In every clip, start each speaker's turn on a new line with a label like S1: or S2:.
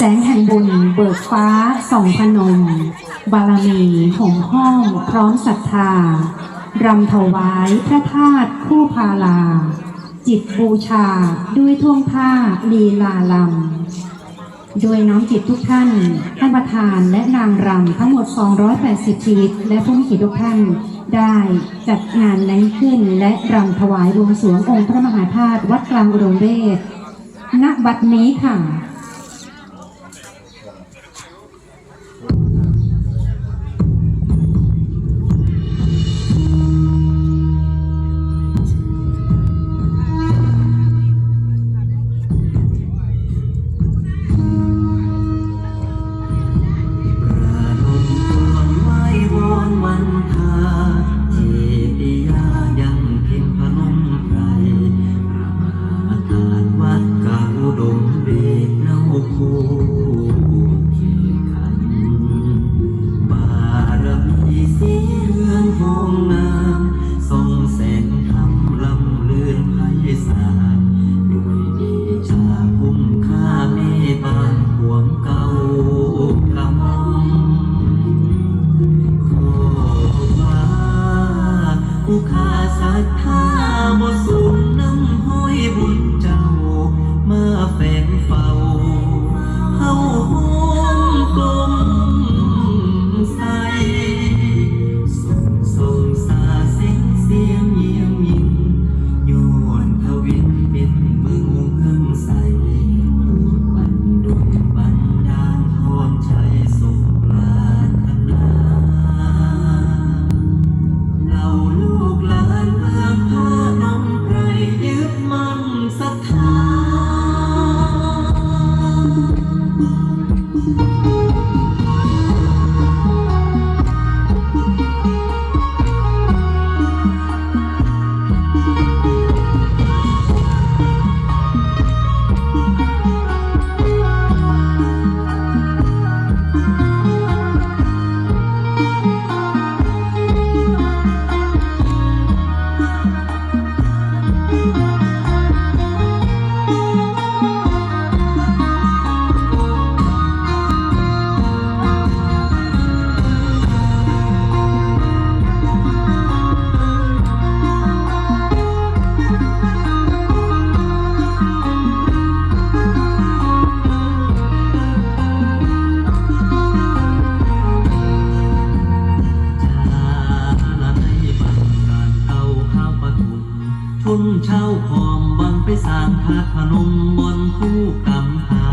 S1: แสงแห่งบุญเบิกฟ้าส่องพนม บารมีห่มห้องพร้อมศรัทธารำถวายพระธาตุคู่พาลา จิตบูชาด้วยท่วงท่าลีลาลำ โดยน้อมจิตทุกท่านท่านประธานและนางรำทั้งหมด 280 ชีวิต และผู้มีเกียรติทุกท่านได้จัดงานนั้นขึ้นและรำถวายบวงสวงองค์พระมหาธาตุวัดกลางอุดมเวชณบัดนี้ค่ะ
S2: คู่กี่บารมีสีเรืองทงงามทรงแสงธรลำเลือนไพศาลดยดีชาคุ้มค่าเมตตาหวงเก่ากำลังขอว่าผู้าศรัทาพระ
S3: พ
S2: น
S3: มบน
S2: คู่กำพา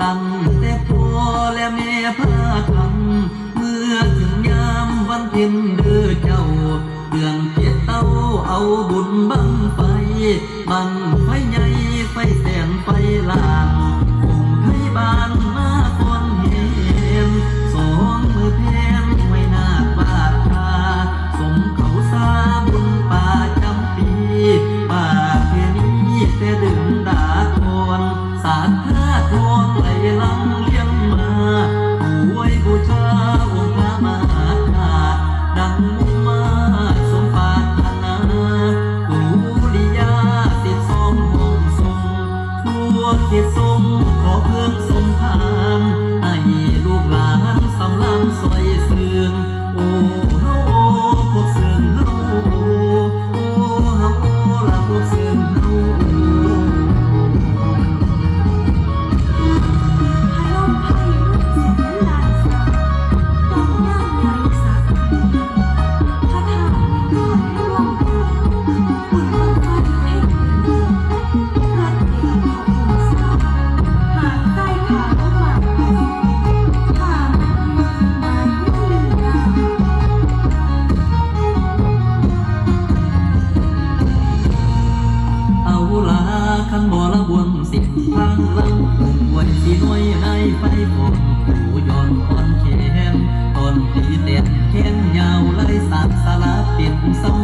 S2: ตั้งแต่พ่อและแม่พาคำเมื่อถึงยามวันเพ็ญเดือเจ้าเดืองเจ็ดเต้าเอา
S3: บุญบังไป
S2: บัง I'm sorry.